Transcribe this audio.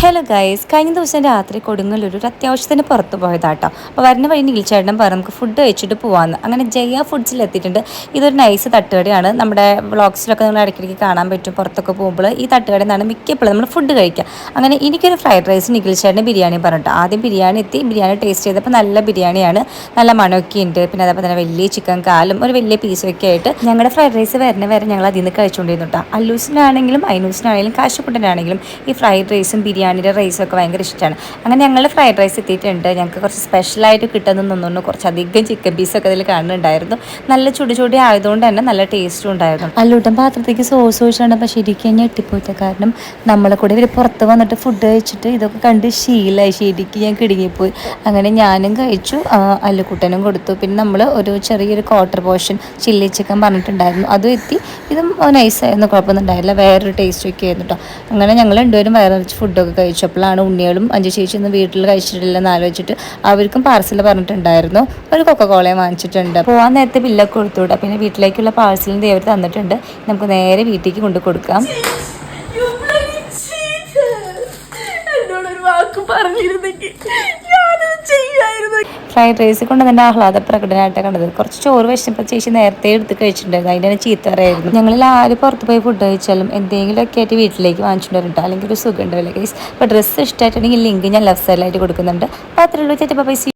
Hello guys കഴിഞ്ഞ ദിവസം രാത്രി കൊടുങ്ങല്ലൂർ ഒരു അത്യാവശ്യത്തിന് പുറത്ത് പോയതാട്ടോ. അപ്പോൾ വരുന്ന വഴി നീൽച്ചേട്ടൻ പറഞ്ഞു നമുക്ക് ഫുഡ് കഴിച്ചിട്ട് പോകാമെന്ന് അങ്ങനെ ജയ ഫുഡ്സിൽ എത്തിയിട്ടുണ്ട്. ഇതൊരു നൈസ് തട്ടുകടയാണ്. നമ്മുടെ വ്ളോഗ്സിലൊക്കെ നിങ്ങൾ ഇടയ്ക്കിടയ്ക്ക് കാണാൻ പറ്റും പുറത്തൊക്കെ പോകുമ്പോൾ. ഈ തട്ടുകടയിൽ നിന്നാണ് മിക്കപ്പോഴും നമ്മൾ ഫുഡ് കഴിക്കുക. അങ്ങനെ എനിക്കൊരു ഫ്രൈഡ് റൈസ് നിഖിൽ ചേട്ടൻ ബിരിയാണി പറഞ്ഞിട്ട് ആദ്യം ബിരിയാണി എത്തി. ബിരിയാണി ടേസ്റ്റ് ചെയ്തപ്പോൾ നല്ല ബിരിയാണിയാണ്. നല്ല മണമൊക്കെ ഉണ്ട്. പിന്നെ അതേപോലെ തന്നെ വലിയ ചിക്കൻ കാലും ഒരു വലിയ പീസൊക്കെ ആയിട്ട് ഞങ്ങളുടെ ഫ്രൈഡ് റൈസ് വരുന്ന വരെ ഞങ്ങൾ അതിൽ നിന്ന് കഴിച്ചുകൊണ്ടിരുന്നു കേട്ടോ അല്ലൂസിനാണെങ്കിലും അയനൂസിനാണെങ്കിലും കാശുക്കുട്ടനാണെങ്കിലും ഈ ഫ്രൈഡ് റൈസും ബിരിയാണി ബിരിയാണിയുടെ റൈസൊക്കെ ഭയങ്കര ഇഷ്ടമാണ് അങ്ങനെ ഞങ്ങൾ ഫ്രൈഡ് റൈസ് എത്തിയിട്ടുണ്ട്. ഞങ്ങൾക്ക് കുറച്ച് സ്പെഷ്യലായിട്ട് തോന്നുന്നു. കുറച്ചധികം ചിക്കൻ പീസൊക്കെ അതിൽ കാണുന്നുണ്ടായിരുന്നു. നല്ല ചുടി ചുടി ആയതുകൊണ്ട് തന്നെ നല്ല ടേസ്റ്റും ഉണ്ടായിരുന്നു. അല്ലൂട്ടൻ പാത്രത്തേക്ക് സോസ് ഒഴിച്ചാണ് പക്ഷേ ശരിക്കും ഞെട്ടിപ്പോയിട്ട് കാരണം നമ്മളെ കൂടെ ഇവർ പുറത്ത് വന്നിട്ട് ഫുഡ് കഴിച്ചിട്ട് ഇതൊക്കെ കണ്ട് ശീലമായി ശരിക്കും ഞാൻ കിടുങ്ങിപ്പോയി. അങ്ങനെ ഞാനും കഴിച്ചു. അല്ലുക്കുട്ടനും കൊടുത്തു. പിന്നെ നമ്മൾ ഒരു ചെറിയൊരു ക്വാർട്ടർ പോർഷൻ ചില്ലി ചിക്കൻ പറഞ്ഞിട്ടുണ്ടായിരുന്നു. അതും എത്തി. ഇതും നൈസായിരുന്നു കുഴപ്പമൊന്നും ഉണ്ടായില്ല. വേറൊരു ടേസ്റ്റ് ഒക്കെ ആയിരുന്നു കേട്ടോ അങ്ങനെ ഞങ്ങൾ രണ്ടുപേരും വേറെ നിറച്ച് ഫുഡൊക്കെ കഴിച്ചപ്പോഴാണ് ഉണ്ണികളും അഞ്ചു ചേച്ചി ഒന്നും വീട്ടിൽ കഴിച്ചിട്ടില്ലെന്ന് ആലോചിച്ചിട്ട് അവർക്കും പാർസൽ പറഞ്ഞിട്ടുണ്ടായിരുന്നു ഒരു കൊക്കക്കോളയും വാങ്ങിച്ചിട്ടുണ്ട് പോകാൻ നേരത്തെ ബില്ലൊക്കെ കൊടുത്തുവിടാം പിന്നെ വീട്ടിലേക്കുള്ള പാഴ്സലും ദേവർ തന്നിട്ടുണ്ട് നമുക്ക് നേരെ വീട്ടിലേക്ക് കൊണ്ടു കൊടുക്കാം വാക്ക് പറഞ്ഞിരുന്നെങ്കിൽ ഫ്രൈഡ് റൈസ് കൊണ്ട് തന്നെ ആഹ്ലാദ പ്രകടനമായിട്ട് കണ്ടത്. കുറച്ച് ചോറ് വെച്ചപ്പോൾ ചേച്ചി നേരത്തെ എടുത്ത് കഴിച്ചിട്ടുണ്ടായിരുന്നു. അതിന്റെ തന്നെ ചീത്ത അറിയായിരുന്നു ഞങ്ങളിൽ ആര് പുറത്ത് പോയി ഫുഡ് കഴിച്ചാലും എന്തെങ്കിലുമൊക്കെ ആയിട്ട് വീട്ടിലേക്ക് വാങ്ങിച്ചിട്ടുണ്ടായിരുന്നു അല്ലെങ്കിൽ ഒരു സുഖം ഉണ്ടാവില്ല. ഗൈസ് അപ്പോൾ ഡ്രസ്സ് ഇഷ്ടമായിട്ടുണ്ടെങ്കിൽ ലിങ്ക് ഞാൻ ലെഫ്റ്റ് സൈഡിലായിട്ട് കൊടുക്കുന്നുണ്ട്. അപ്പോൾ അത്രയുള്ളൂ ചേച്ചി പൈസ